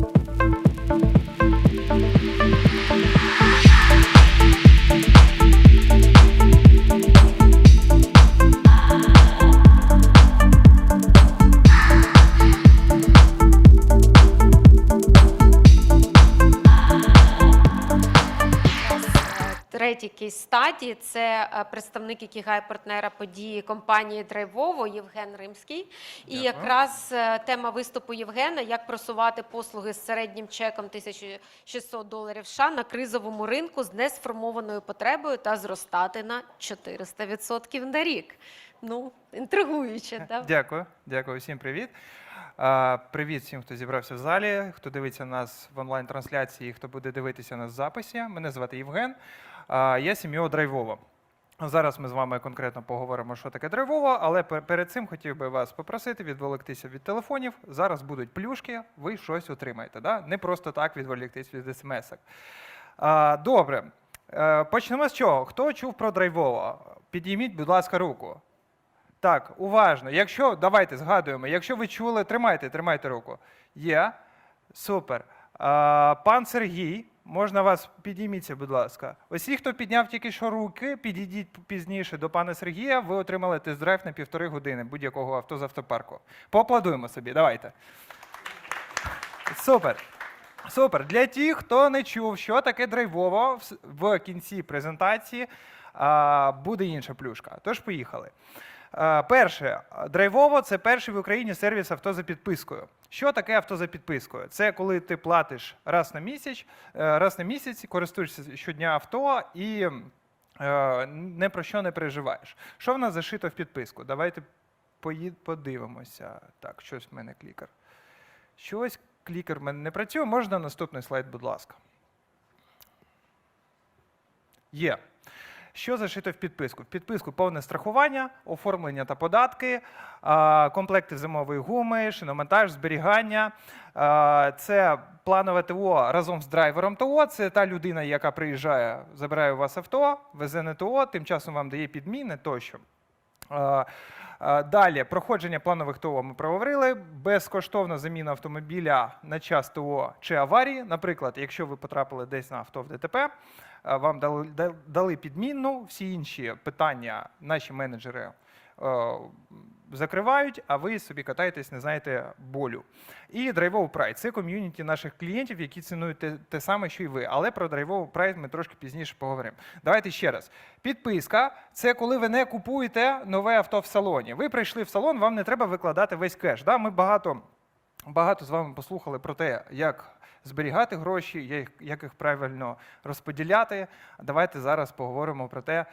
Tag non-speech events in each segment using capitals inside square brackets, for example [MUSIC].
Bye. Кейс стадії це е, представник Ікігай партнера події компанії Драйвово Євген Римський. І Дякую. якраз е, тема виступу Євгена як просувати послуги з середнім чеком 1600 доларів США на кризовому ринку з несформованою потребою та зростати на 400% на рік. Ну, інтригуюче, так? [LAUGHS] Дякую, дякую, всім привіт. Привіт всім, хто зібрався в залі, хто дивиться нас в онлайн-трансляції, хто буде дивитися нас в записі. Мене звати Євген. Я сім'ю Драйвово. Зараз ми з вами конкретно поговоримо, що таке драйвово, але перед цим хотів би вас попросити відволіктися від телефонів. Зараз будуть плюшки, ви щось отримаєте. Да? Не просто так відволіктись від смс-ок. Добре. Е, Почнемо з чого? Хто чув про драйвово? Підійміть, будь ласка, руку. Так, уважно. Якщо, давайте згадуємо, якщо ви чули, тримайте, тримайте руку. Є. Супер. Пан Сергій, можна вас підійміться, будь ласка. Усі, хто підняв тільки що руки, підійдіть пізніше до пана Сергія, ви отримали тест-драйв на півтори години будь-якого авто з автопарку. Поаплодуємо собі, давайте. Супер. Супер. Для тих, хто не чув, що таке драйвово, в кінці презентації буде інша плюшка. Тож поїхали. А, Перше, драйвово це перший в Україні сервіс авто за підпискою. Що таке авто за підпискою? Це коли ти платиш раз на місяць, е, раз на місяць, користуєшся щодня авто і е, не про що не переживаєш. Що в нас зашито в підписку? Давайте подивимося. Так, щось в мене клікер. Щось клікер в мене не працює. Можна наступний слайд, будь ласка. Є. Що зашито в підписку? В підписку повне страхування, оформлення та податки, комплекти зимової гуми, шиномонтаж, зберігання. Це планове ТО разом з драйвером ТО. Це та людина, яка приїжджає, забирає у вас авто, везе на ТО, тим часом вам дає підміни тощо. А, Далі проходження планових ТО ми проговорили. Безкоштовна заміна автомобіля на час ТО чи аварії. Наприклад, якщо ви потрапили десь на авто в ДТП, вам дали, дали підмінну, всі інші питання наші менеджери е, закривають, а ви собі катаєтесь, не знаєте болю. І Drive Pride – це ком'юніті наших клієнтів, які цінують те, те саме, що й ви. Але про Drive Pride ми трошки пізніше поговоримо. Давайте ще раз. Підписка це коли ви не купуєте нове авто в салоні. Ви прийшли в салон, вам не треба викладати весь кеш. Да? Ми багато, багато з вами послухали про те, як зберігати гроші, як їх правильно розподіляти. Давайте зараз поговоримо про те,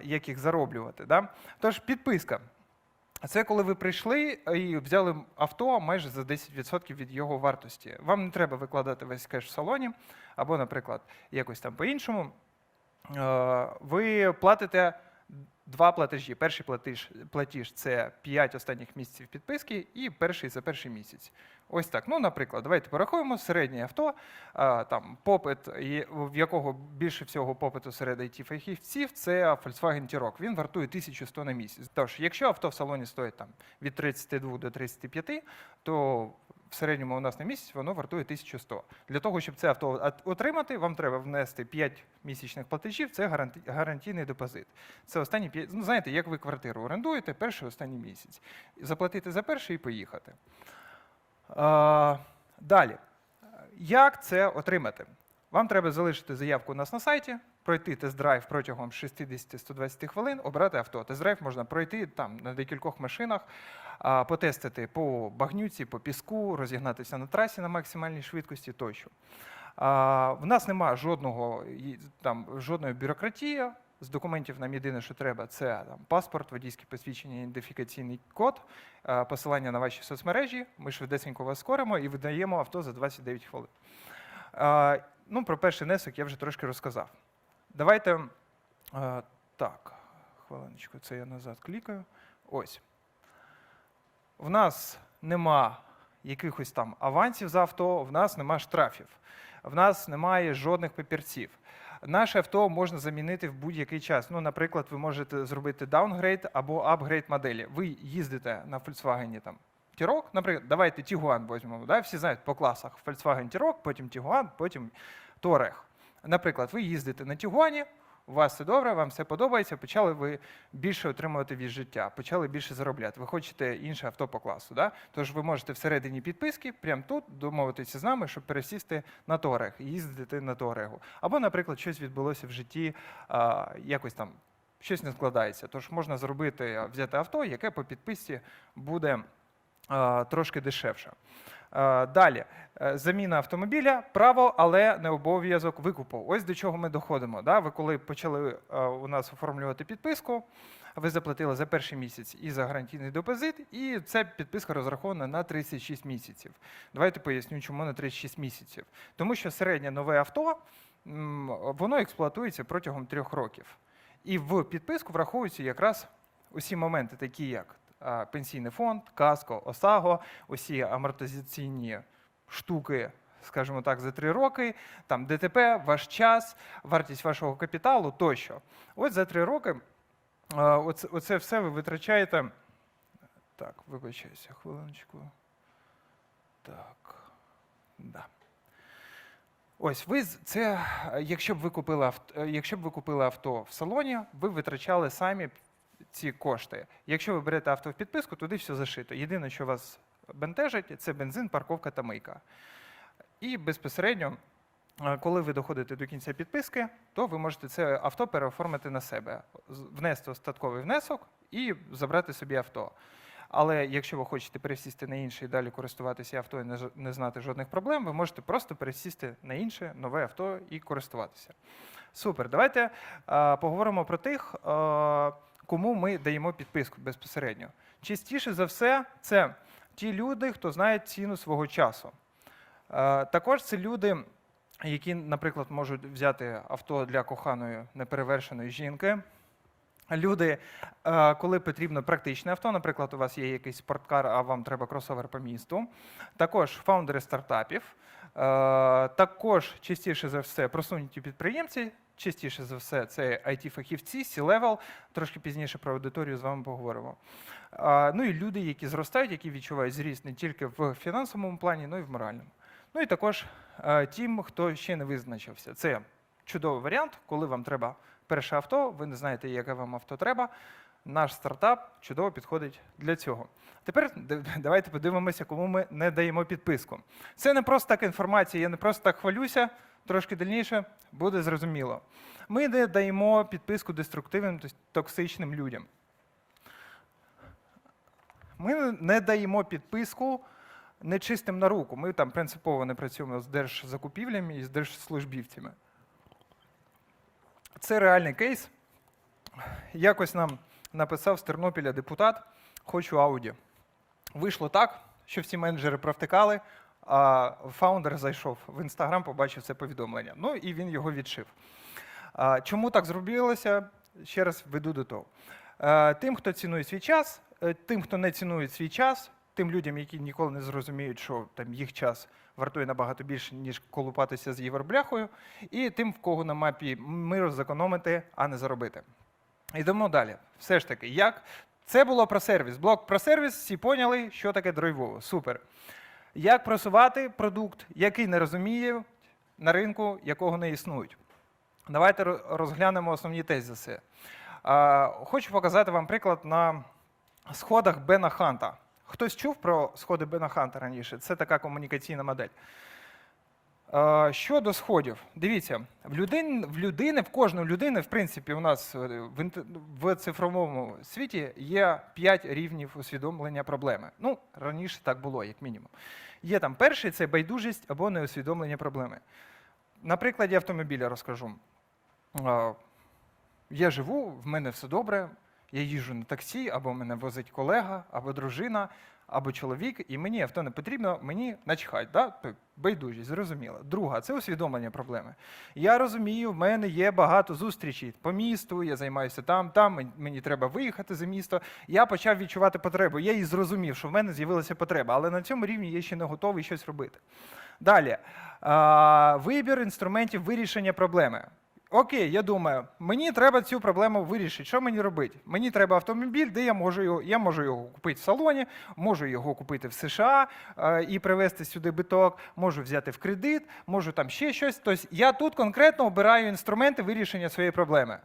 як їх зароблювати. Да? Тож, підписка. Це коли ви прийшли і взяли авто майже за 10% від його вартості. Вам не треба викладати весь кеш в салоні, або, наприклад, якось там по-іншому. Е, Ви платите два платежі. Перший платіж, платіж це 5 останніх місяців підписки, і перший за перший місяць. Ось так. Ну, наприклад, давайте порахуємо середнє авто, там попит, в якого більше всього попиту серед it фахівців це Volkswagen T-Roc. Він вартує 1100 на місяць. Тож, якщо авто в салоні стоїть там від 32 до 35, то в середньому у нас на місяць воно вартує 1100. Для того, щоб це авто отримати, вам треба внести 5 місячних платежів, це гаранті- гарантійний депозит. Це останні 5, ну знаєте, як ви квартиру орендуєте, перший останній місяць. Заплатити за перший і поїхати. А, далі. Як це отримати? Вам треба залишити заявку у нас на сайті, пройти тест-драйв протягом 60-120 хвилин, обрати авто. Тест-драйв можна пройти там на декількох машинах, потестити по багнюці, по піску, розігнатися на трасі на максимальній швидкості тощо. В нас немає жодного там жодної бюрократії. З документів нам єдине, що треба, це там, паспорт, водійське посвідчення, ідентифікаційний код, посилання на ваші соцмережі. Ми швидесенько вас скоримо і видаємо авто за 29 хвилин. Ну, про перший внесок я вже трошки розказав. Давайте е, так, хвилиночку, це я назад клікаю. Ось. В нас нема якихось там авансів за авто, в нас нема штрафів, в нас немає жодних папірців. Наше авто можна замінити в будь-який час. Ну, наприклад, ви можете зробити даунгрейд або апгрейд моделі. Ви їздите на Volkswagen там Тірок, наприклад, давайте Тігуан візьмемо. Да? Всі знають по класах Volkswagen Тірок, потім Тігуан, потім Touareg. Наприклад, ви їздите на Тігуані, у вас все добре, вам все подобається, почали ви більше отримувати від життя, почали більше заробляти. Ви хочете інше авто по класу. Да? Тож ви можете всередині підписки, прямо тут домовитися з нами, щоб пересісти на і їздити на Touareg. Або, наприклад, щось відбулося в житті, а, якось там щось не складається. Тож можна зробити, взяти авто, яке по підписці буде трошки дешевше. Далі, Е, заміна автомобіля, право, але не обов'язок викупу. Ось до чого ми доходимо. Да? Ви коли почали е, у нас оформлювати підписку, ви заплатили за перший місяць і за гарантійний депозит, і ця підписка розрахована на 36 місяців. Давайте поясню, чому на 36 місяців. Тому що середнє нове авто воно експлуатується протягом трьох років. І в підписку враховуються якраз усі моменти, такі як пенсійний фонд, каско, ОСАГО, усі амортизаційні штуки, скажімо так, за три роки, там ДТП, ваш час, вартість вашого капіталу тощо. Ось за три роки оце, оце все ви витрачаєте. Так, вибачаюся, хвилиночку. Так. Да. Ось ви це, е, якщо б ви купили авто, якщо б ви купили авто в салоні, ви витрачали самі ці кошти. Якщо ви берете авто в підписку, туди все зашито. Єдине, що вас бентежить, це бензин, парковка та мийка. І безпосередньо, е, коли ви доходите до кінця підписки, то ви можете це авто переоформити на себе, внести остатковий внесок і забрати собі авто. Але якщо ви хочете пересісти на інше і далі користуватися авто і не, знати жодних проблем, ви можете просто пересісти на інше нове авто і користуватися. Супер. Давайте а, поговоримо про тих, а, кому ми даємо підписку безпосередньо. Частіше за все, це ті люди, хто знає ціну свого часу. Е, Також це люди, які, наприклад, можуть взяти авто для коханої неперевершеної жінки. Люди, е, коли потрібно практичне авто, наприклад, у вас є якийсь спорткар, а вам треба кросовер по місту. Також фаундери стартапів. Е, Також частіше за все просунуті підприємці. Частіше за все, це IT-фахівці, C-level. Трошки пізніше про аудиторію з вами поговоримо. Ну і люди, які зростають, які відчувають зріст не тільки в фінансовому плані, але й в моральному. Ну і також тим, хто ще не визначився. Це чудовий варіант, коли вам треба перше авто, ви не знаєте, яке вам авто треба. Наш стартап чудово підходить для цього. Тепер давайте подивимося, кому ми не даємо підписку. Це не просто так інформація, я не просто так хвалюся. Трошки дальніше буде зрозуміло. Ми не даємо підписку деструктивним токсичним людям. Ми не даємо підписку нечистим на руку. Ми там принципово не працюємо з держзакупівлями і з держслужбівцями. Це реальний кейс. Якось нам написав з Тернопіля депутат: хочу Ауді. Вийшло так, що всі менеджери провтикали, а фаундер зайшов в інстаграм, побачив це повідомлення. Ну і він його відшив. Чому так зробилося? Ще раз веду до того. Е, Тим, хто цінує свій час, е, тим, хто не цінує свій час, тим людям, які ніколи не зрозуміють, що там їх час вартує набагато більше, ніж колупатися з євробляхою, і тим, в кого на мапі миру зекономити, а не заробити. Йдемо далі. Все ж таки, як це було про сервіс. Блок про сервіс, всі поняли, що таке драйвово. Супер. Як просувати продукт, який не розуміє на ринку, якого не існують. Давайте розглянемо основні тезиси. Хочу показати вам приклад на сходах Бена Ханта. Хтось чув про сходи Бена Ханта раніше? Це така комунікаційна модель. Щодо сходів, дивіться, в людини, в людини, в кожної людини, в принципі, у нас е, в, цифровому світі є 5 рівнів усвідомлення проблеми. Ну, раніше так було, як мінімум. Є там перший це байдужість або неусвідомлення проблеми. На прикладі автомобіля розкажу. Я живу, в мене все добре, я їжджу на таксі, або мене возить колега, або дружина, або чоловік, і мені авто не потрібно, мені начхать, да? Байдужість, зрозуміло. Друга це усвідомлення проблеми. Я розумію, в мене є багато зустрічей по місту, я займаюся там, там, мені треба виїхати за місто. Я почав відчувати потребу. Я і зрозумів, що в мене з'явилася потреба, але на цьому рівні я ще не готовий щось робити. Далі, вибір інструментів вирішення проблеми. Окей, я думаю, мені треба цю проблему вирішити. Що мені робити? Мені треба автомобіль, де я можу його, я можу його купити в салоні, можу його купити в США е, і привезти сюди биток, можу взяти в кредит, можу там ще щось. Тобто я тут конкретно обираю інструменти вирішення своєї проблеми.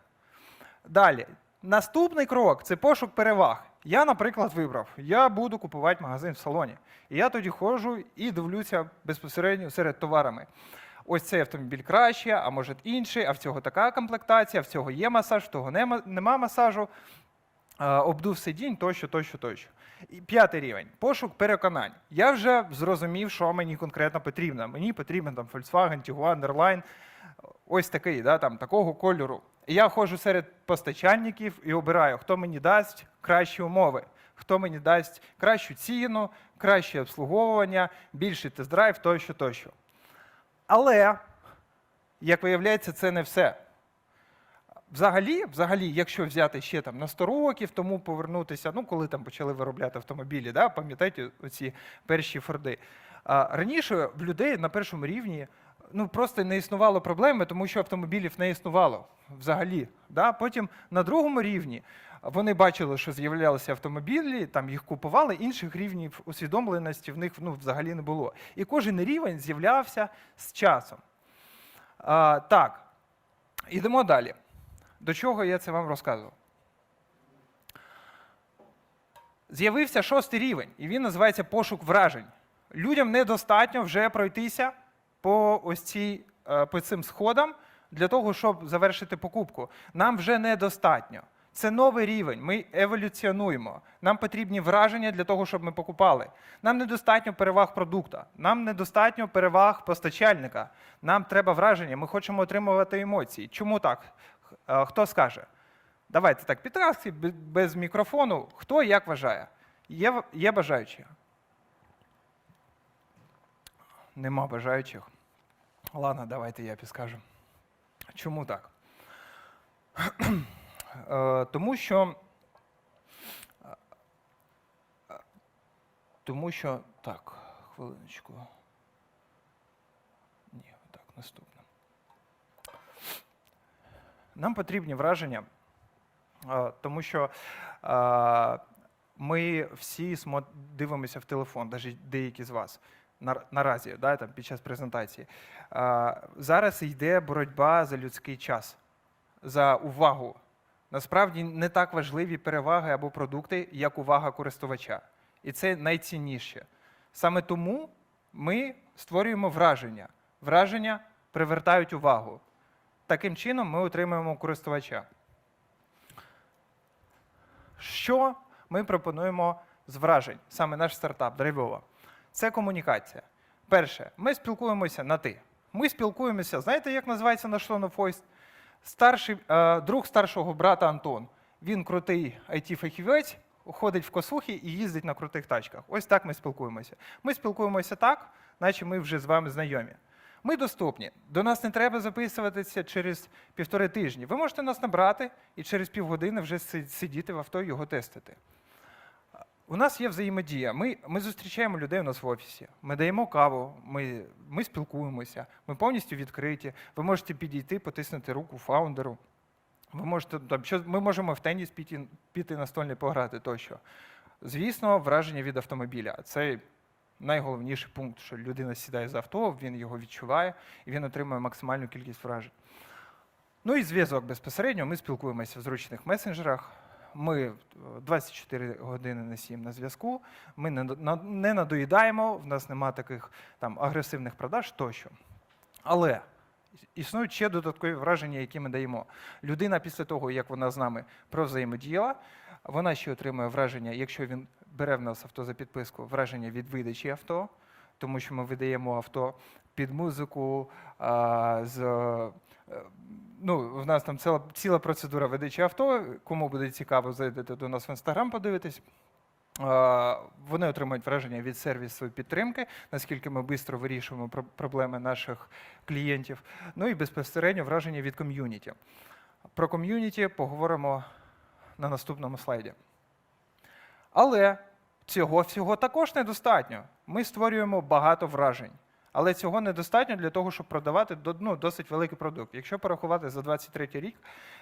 Далі, наступний крок це пошук переваг. Я, наприклад, вибрав, я буду купувати магазин в салоні. І я тоді ходжу і дивлюся безпосередньо серед товарами. Ось цей автомобіль краще, а може інший, а в цього така комплектація, в цього є масаж, в того нема, масажу, обдув сидінь, тощо, тощо, тощо. І п'ятий рівень пошук переконань. Я вже зрозумів, що мені конкретно потрібно. Мені потрібен там Volkswagen, Tiguan, Airline, ось такий, да, там, такого кольору. Я ходжу серед постачальників і обираю, хто мені дасть кращі умови, хто мені дасть кращу ціну, краще обслуговування, більший тест-драйв, тощо, тощо. Але, як виявляється, це не все. Взагалі, взагалі, якщо взяти ще там на 100 років, тому повернутися, ну коли там почали виробляти автомобілі, да, пам'ятаєте оці перші форди. А, раніше в людей на першому рівні ну, просто не існувало проблеми, тому що автомобілів не існувало взагалі. Да? Потім на другому рівні вони бачили, що з'являлися автомобілі, там їх купували, інших рівнів усвідомленості в них ну, взагалі не було. І кожен рівень з'являвся з часом. А, так, ідемо далі. До чого я це вам розказував? З'явився шостий рівень, і він називається пошук вражень. Людям недостатньо вже пройтися по ось цій, е, по цим сходам для того, щоб завершити покупку. Нам вже недостатньо. Це новий рівень. Ми еволюціонуємо. Нам потрібні враження для того, щоб ми покупали. Нам недостатньо переваг продукта, нам недостатньо переваг постачальника. Нам треба враження. Ми хочемо отримувати емоції. Чому так? Е, Хто скаже? Давайте так, підказки без мікрофону. Хто як вважає? Є, є бажаючі? Нема бажаючих. Ладно, давайте я підскажу. Чому так? [CLEARS THROAT] Е, Тому що. е, Тому що. Так, хвилиночку. Ні, так, наступне. Нам потрібні враження, е, тому що ми всі дивимося в телефон, навіть деякі з вас наразі, да, там, під час презентації. Зараз йде боротьба за людський час, за увагу. Насправді не так важливі переваги або продукти, як увага користувача. І це найцінніше. Саме тому ми створюємо враження. Враження привертають увагу. Таким чином ми отримуємо користувача. Що ми пропонуємо з вражень, саме наш стартап Драйвова? Це комунікація. Перше, ми спілкуємося на ти. Ми спілкуємося, знаєте, як називається наш of? Старший, е, друг старшого брата Антон. Він крутий IT-фахівець, ходить в косухи і їздить на крутих тачках. Ось так ми спілкуємося. Ми спілкуємося так, наче ми вже з вами знайомі. Ми доступні. До нас не треба записуватися через півтори тижні. Ви можете нас набрати і через півгодини вже сидіти в авто і його тестити. У нас є взаємодія. Ми, ми зустрічаємо людей у нас в офісі. Ми даємо каву, ми, ми спілкуємося, ми повністю відкриті. Ви можете підійти, потиснути руку фаундеру. Ви можете, там, що, ми можемо в теніс піти, піти настольний пограти тощо. Звісно, враження від автомобіля. Це найголовніший пункт, що людина сідає за авто, він його відчуває і він отримує максимальну кількість вражень. Ну і зв'язок безпосередньо. Ми спілкуємося в зручних месенджерах. Ми е, 24 години на 7 на зв'язку. Ми не, на- не надоїдаємо, в нас немає таких там агресивних продаж тощо. Але існують ще додаткові враження, які ми даємо. Людина після того, як вона з нами провзаємодіяла, вона ще отримує враження, якщо він бере в нас авто за підписку, враження від видачі авто, тому що ми видаємо авто під музику, з, е, ну, в нас там ціла, ціла процедура видачі авто. Кому буде цікаво, зайдете до нас в інстаграм, подивитись. Вони отримують враження від сервісу підтримки, наскільки ми швидко вирішуємо проблеми наших клієнтів. Ну і безпосередньо враження від ком'юніті. Про ком'юніті поговоримо на наступному слайді. Але цього всього також недостатньо. Ми створюємо багато вражень. Але цього недостатньо для того, щоб продавати ну, досить великий продукт. Якщо порахувати за 23 рік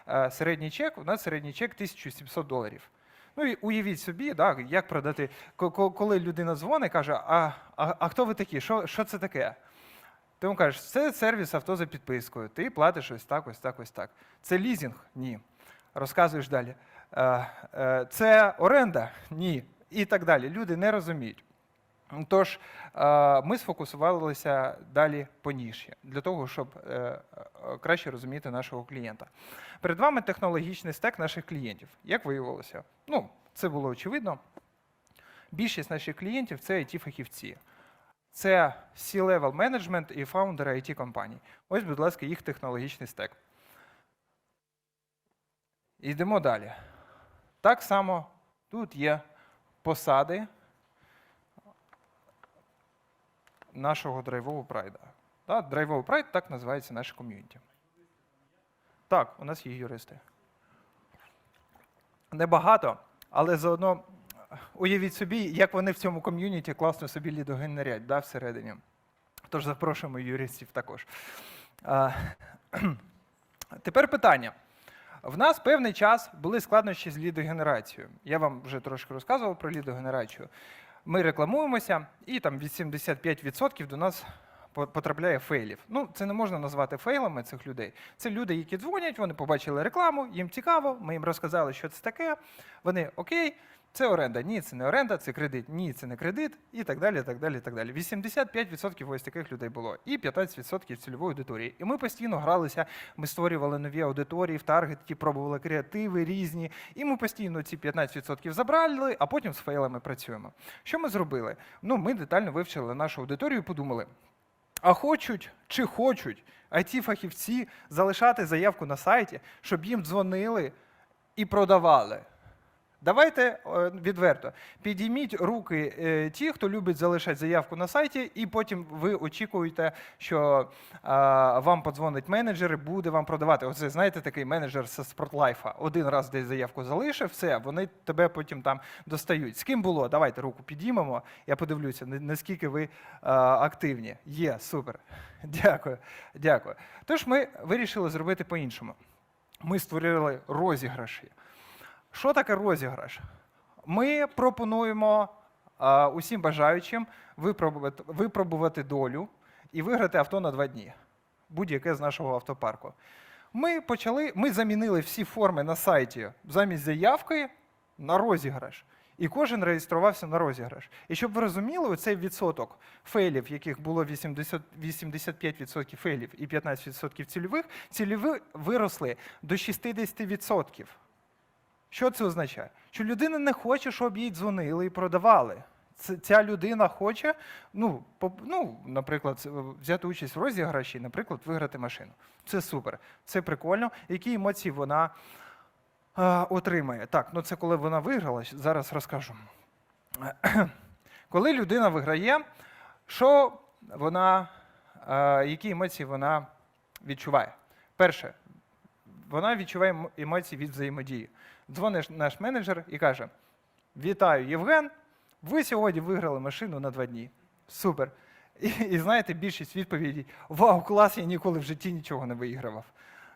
е, середній чек, у нас середній чек 1700 доларів. Ну і уявіть собі, да, як продати, ко- ко- коли людина дзвонить, каже: А, а, а хто ви такі? Що, що це таке? Ти йому кажеш, це сервіс авто за підпискою. Ти платиш ось так, ось так, ось так. Це лізінг? Ні. Розказуєш далі. Е, е, Це оренда? Ні. І так далі. Люди не розуміють. Тож е, ми сфокусувалися далі по ніші для того, щоб е, е, краще розуміти нашого клієнта. Перед вами технологічний стек наших клієнтів. Як виявилося? Ну, це було очевидно. Більшість наших клієнтів це IT-фахівці. Це C-level менеджмент і фаундери IT компаній. Ось, будь ласка, їх технологічний стек. Йдемо далі. Так само тут є посади нашого драйвового прайда. Да, драйвовий прайд так називається наше ком'юніті. Так, у нас є юристи. Небагато, але заодно уявіть собі, як вони в цьому ком'юніті класно собі лідогенерять да, всередині. Тож запрошуємо юристів також. А, [CLEARS THROAT] тепер питання. В нас певний час були складнощі з лідогенерацією. Я вам вже трошки розказував про лідогенерацію. Ми рекламуємося, і там 85% до нас по- потрапляє фейлів. Ну, це не можна назвати фейлами цих людей. Це люди, які дзвонять, вони побачили рекламу, їм цікаво, ми їм розказали, що це таке. Вони окей, це оренда. Ні, це не оренда, це кредит. Ні, це не кредит, і так далі. так далі, так далі. 85% ось таких людей було, і 15% цільової аудиторії. І ми постійно гралися, ми створювали нові аудиторії в таргеті, пробували креативи різні. І ми постійно ці 15% забрали, а потім з фейлами працюємо. Що ми зробили? Ну, ми детально вивчили нашу аудиторію і подумали. А хочуть чи хочуть it фахівці залишати заявку на сайті, щоб їм дзвонили і продавали. Давайте е, відверто. Підійміть руки е, ті, хто любить залишати заявку на сайті, і потім ви очікуєте, що е, вам подзвонить менеджер і буде вам продавати. Оце знаєте, такий менеджер з спортлайфа. Один раз десь заявку залишив, все, вони тебе потім там достають. З ким було? Давайте руку підіймемо. Я подивлюся, наскільки ви е, активні. Є, супер. [LAUGHS] Дякую. Дякую. Тож ми вирішили зробити по-іншому. Ми створили розіграші. Що таке розіграш? Ми пропонуємо а, усім бажаючим випробувати, випробувати долю і виграти авто на два дні. Будь-яке з нашого автопарку. Ми почали, ми замінили всі форми на сайті замість заявки на розіграш. І кожен реєструвався на розіграш. І щоб ви розуміли, оцей відсоток фейлів, яких було 80, 85% фейлів і 15% цільових, цільові виросли до 60%. Що це означає? Що людина не хоче, щоб їй дзвонили і продавали. Ця людина хоче, ну, ну, наприклад, взяти участь в розіграші, наприклад, виграти машину. Це супер, це прикольно. Які емоції вона е, отримає? Так, ну це коли вона виграла, зараз розкажу. Коли людина виграє, що вона, е, які емоції вона відчуває? Перше, вона відчуває ем- емоції від взаємодії. Дзвонить наш менеджер і каже: Вітаю, Євген! Ви сьогодні виграли машину на два дні. Супер. І, і знаєте, більшість відповідей: Вау, клас, я ніколи в житті нічого не виігрував.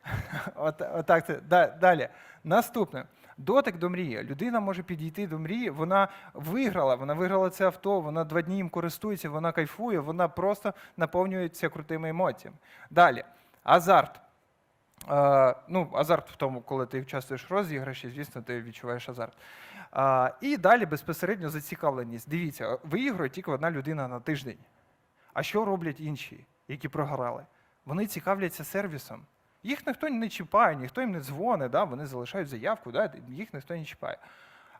[LAUGHS] От, отак це. Да- Далі. Наступне. Дотик до мрії. Людина може підійти до мрії, вона виграла, вона виграла це авто, вона два дні їм користується, вона кайфує, вона просто наповнюється крутими емоціями. Далі. Азарт. Ну, азарт в тому, коли ти участвуєш в розіграші, звісно, ти відчуваєш азарт. Е, і далі безпосередньо зацікавленість. Дивіться, виігрує тільки одна людина на тиждень. А що роблять інші, які програли? Вони цікавляться сервісом. Їх ніхто не чіпає, ніхто їм не дзвонить, да? вони залишають заявку, да? їх ніхто не чіпає.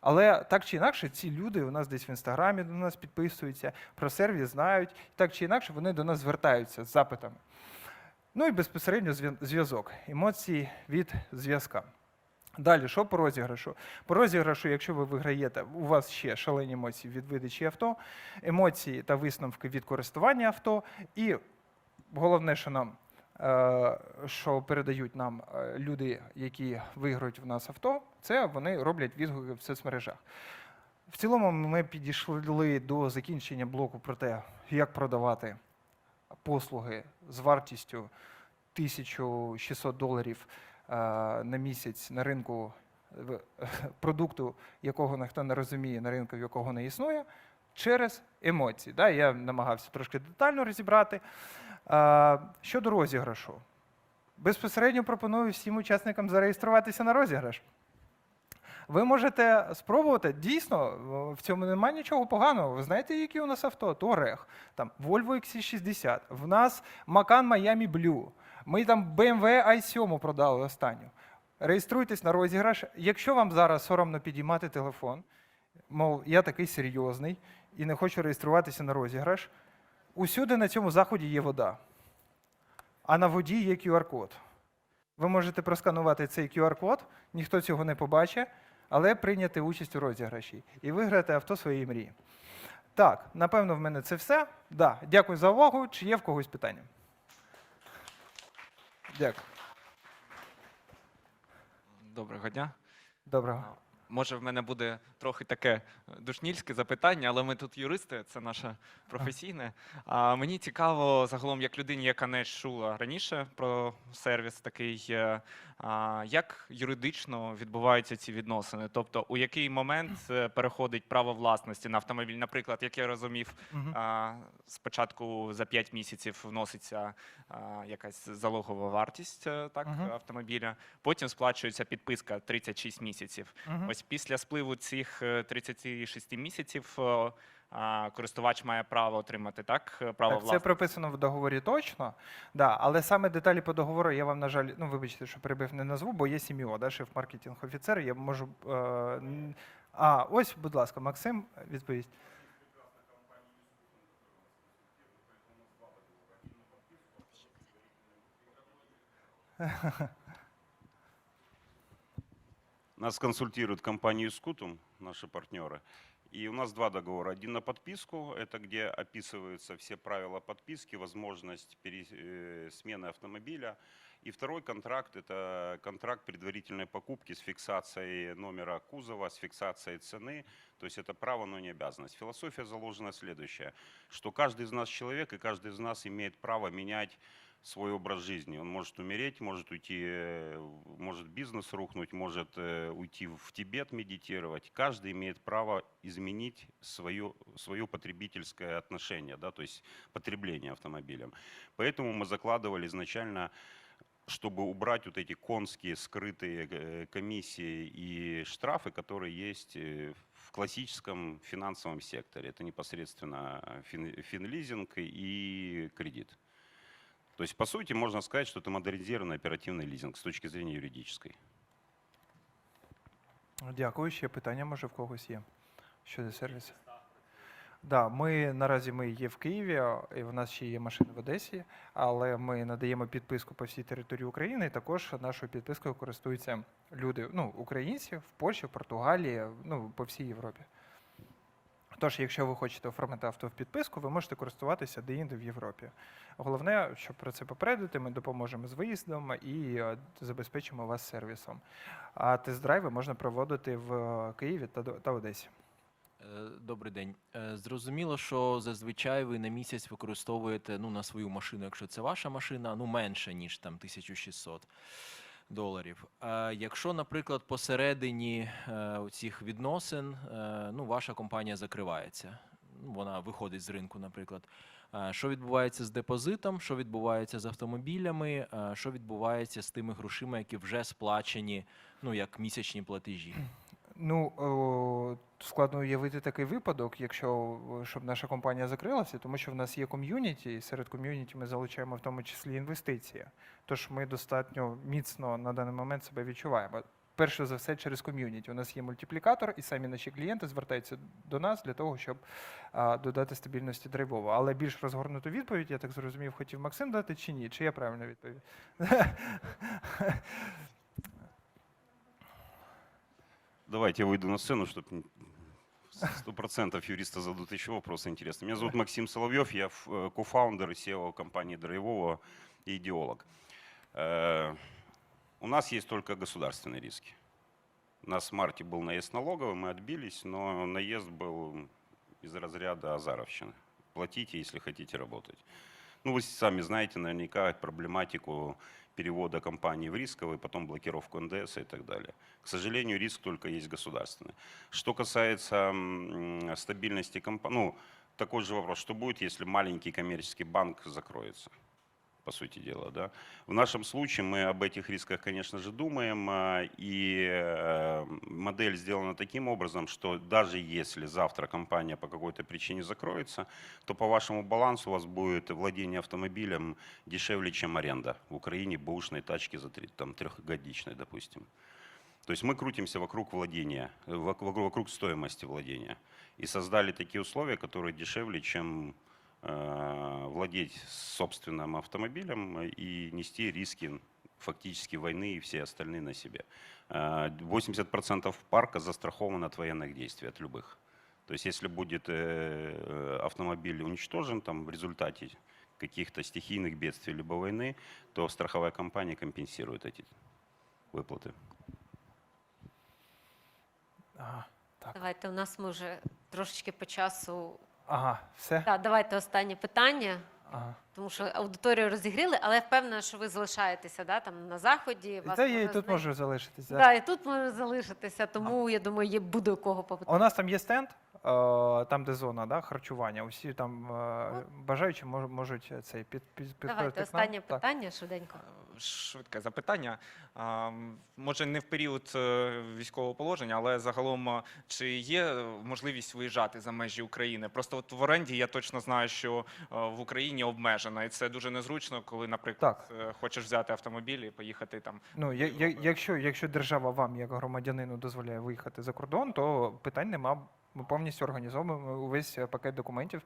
Але так чи інакше, ці люди у нас десь в інстаграмі до нас підписуються, про сервіс знають, так чи інакше вони до нас звертаються з запитами. Ну і безпосередньо зв'язок, емоції від зв'язка. Далі, що по розіграшу? По розіграшу, якщо ви виграєте, у вас ще шалені емоції від видачі авто, емоції та висновки від користування авто, і головне, що нам е, що передають нам е, люди, які виграють в нас авто, це вони роблять відгуки в соцмережах. В цілому ми підійшли до закінчення блоку про те, як продавати послуги з вартістю 1600 доларів е, на місяць на ринку [LAUGHS] продукту, якого ніхто не розуміє, на ринку якого не існує, через емоції. Да? Я намагався трошки детально розібрати. Е, Щодо розіграшу, безпосередньо пропоную всім учасникам зареєструватися на розіграш. Ви можете спробувати, дійсно, в цьому немає нічого поганого. Ви знаєте, які у нас авто? Touareg, там Volvo XC60, в нас Macan Miami Blue, ми там BMW i7 продали останню. Реєструйтесь на розіграш. Якщо вам зараз соромно підіймати телефон, мов я такий серйозний і не хочу реєструватися на розіграш, усюди на цьому заході є вода. А на воді є QR-код. Ви можете просканувати цей QR-код, ніхто цього не побачить, але прийняти участь у розіграші і виграти авто своєї мрії. Так, напевно, в мене це все. Да, дякую за увагу. Чи є в когось питання? Дякую. Доброго дня. Доброго. Може, в мене буде трохи таке душнільське запитання, але ми тут юристи, це наше професійне. А мені цікаво загалом, як людині, яка не чула раніше про сервіс такий, е, як юридично відбуваються ці відносини? Тобто, у який момент е, переходить право власності на автомобіль? Наприклад, як я розумів, спочатку за 5 місяців вноситься якась залогова вартість е, так, автомобіля, потім сплачується підписка 36 місяців. Ось після спливу цих е, 36 місяців е, а, користувач має право отримати так, право Так, це прописано в договорі точно, да, але саме деталі по договору я вам, на жаль, ну вибачте, що перебив не назву, бо є СІМІО, да, шеф-маркетинг офіцер. Я можу. Е, а, ось, будь ласка, Максим, відповість. Нас консультирует компания Скутум, наши партнеры. И у нас два договора. Один на подписку, это где описываются все правила подписки, возможность пере- э, смены автомобиля. И второй контракт – это контракт предварительной покупки с фиксацией номера кузова, с фиксацией цены. То есть это право, но не обязанность. Философия заложена следующая, что каждый из нас человек, и каждый из нас имеет право менять свой образ жизни. Он может умереть, может уйти, э, может бизнес рухнуть, может э, уйти в Тибет медитировать. Каждый имеет право изменить свое, свое потребительское отношение, да, то есть потребление автомобилем. Поэтому мы закладывали изначально чтобы убрать вот эти конские скрытые э, комиссии и штрафы, которые есть в классическом финансовом секторе. Это непосредственно фин- финлизинг и кредит. То есть, по сути, можно сказать, что это модернизированный оперативный лизинг с точки зрения юридической. Дякую. Ще питання, може, в когось є щодо сервісу. Да, ми наразі ми є в Києві, і в нас ще є машини в Одесі, але ми надаємо підписку по всій території України. І також нашою підпискою користуються люди, ну, українці в Польщі, в Португалії, ну, по всій Європі. Тож, якщо ви хочете оформити авто в підписку, ви можете користуватися де-інде в Європі. Головне, щоб про це попередити, ми допоможемо з виїздом і е, забезпечимо вас сервісом. А тест-драйви можна проводити в е, Києві та, Одесі. Е, Добрий день. Зрозуміло, що зазвичай ви на місяць використовуєте ну, на свою машину, якщо це ваша машина, ну менше, ніж там 1600 доларів. А якщо, наприклад, посередині е, цих відносин е, ну, ваша компанія закривається, вона виходить з ринку, наприклад. е, Що відбувається з депозитом, що відбувається з автомобілями, е, що відбувається з тими грошима, які вже сплачені, ну як місячні платежі? Ну, складно уявити такий випадок, якщо е, щоб наша компанія закрилася, тому що в нас є ком'юніті, і серед ком'юніті ми залучаємо в тому числі інвестиції. Тож ми достатньо міцно на даний момент себе відчуваємо. Перше за все через ком'юніті. У нас є мультиплікатор, і самі наші клієнти звертаються до нас для того, щоб а, додати стабільності драйвово. Але більш розгорнуту відповідь, я так зрозумів, хотів Максим дати чи ні? Чи я правильно відповів? Давайте я выйду на сцену, чтобы сто процентов юристы зададут еще вопросы интересные. Меня зовут Максим Соловьев, я э, кофаундер и SEO компании Драйвова и идеолог. Э, У нас есть только государственные риски. У нас в марте был наезд налоговый, мы отбились, но наезд был из разряда азаровщины. Платите, если хотите работать. Ну, вы сами знаете наверняка проблематику перевода компании в рисковый, потом блокировку НДС и так далее. К сожалению, риск только есть государственный. Что касается стабильности компании, ну, такой же вопрос, что будет, если маленький коммерческий банк закроется? По сути дела. Да? В нашем случае мы об этих рисках, конечно же, думаем, а, и э, модель сделана таким образом, что даже если завтра компания по какой-то причине закроется, то по вашему балансу у вас будет владение автомобилем дешевле, чем аренда в Украине бэушной тачки за три- там, трехгодичной, допустим. То есть мы крутимся вокруг владения, э, вок- вокруг, вокруг стоимости владения. И создали такие условия, которые дешевле, чем владеть собственным автомобилем и нести риски фактически войны и все остальные на себе. Э, 80% парка застраховано от военных действий, от любых. То есть если будет э, автомобиль уничтожен там, в результате каких-то стихийных бедствий либо войны, то страховая компания компенсирует эти выплаты. Ага, так. Давайте, у нас ми вже трошечки по часу. Ага, все? Так, давайте останнє питання. Ага. Тому що аудиторію розігріли, але я впевнена, що ви залишаєтеся да, там, на заході. вас Та я і можна тут знайти. можу залишитися. Да, і тут може залишитися, тому я думаю, є буде у кого попитати. У нас там є стенд, е, там, де зона да, харчування. Усі там е, бажаючі мож- можуть е, цей під, під, Давайте підходити к нам. останнє Так. питання швиденько. Швидке запитання. Може, не в період е, військового положення, але загалом е, чи є е, можливість виїжджати за межі України? Просто от в оренді я точно знаю, що в Україні обмежена, і це дуже незручно, коли, наприклад, е, хочеш взяти автомобіль і поїхати там. Ну, я, я, якщо, якщо держава вам, як громадянину, дозволяє виїхати за кордон, то питань нема. Ми повністю організовуємо увесь пакет документів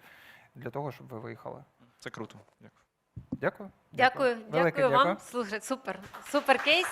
для того, щоб ви виїхали. Це круто. Дякую. Дякую. Дякую, Велике дякую вам. Слухай, супер, супер кейс.